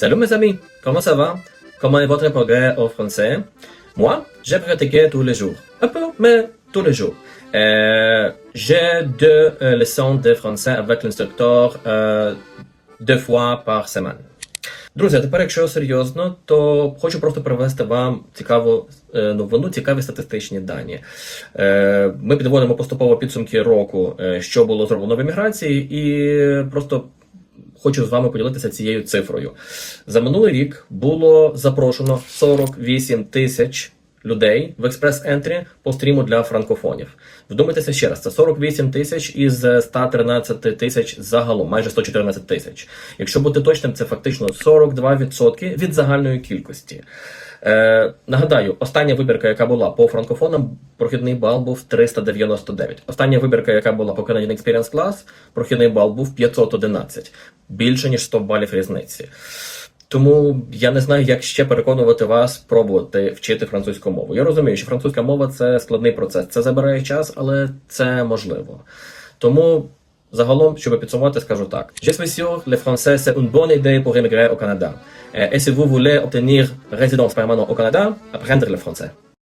Salut mes amis, comment ça va Comment est votre progrès au français Moi, j'ai pratiqué tous les jours. Un peu, mais tous les jours. Euh, j'ai deux euh, leçons de français avec l'instructeur euh, deux fois par semaine. Друзі, а тепер, якщо серйозно, то хочу просто привести вам цікаву е, новину, цікаві статистичні дані. Е, Ми підводимо поступово підсумки року, е, що було зроблено в еміграції, і просто хочу з вами поділитися цією цифрою. За минулий рік було запрошено 48 тисяч людей в експрес-ентрі по стріму для франкофонів. Вдумайтеся ще раз, це 48 тисяч із 113 тисяч загалом, майже 114 тисяч. Якщо бути точним, це фактично 42% від загальної кількості. Е, нагадаю, остання вибірка, яка була по франкофонам, прохідний бал був 399. Остання вибірка, яка була по Canadian Experience Class, прохідний бал був 511. Більше ніж 100 балів різниці. Тому я не знаю, як ще переконувати вас пробувати вчити французьку мову. Я розумію, що французька мова це складний процес, це забирає час, але це можливо. Тому загалом, щоб підсумувати, скажу так: Je suis sûr, le français c'est une bonne idée pour émigrer au Canada. Et si vous voulez obtenir résidence permanente au Canada, apprendre le français.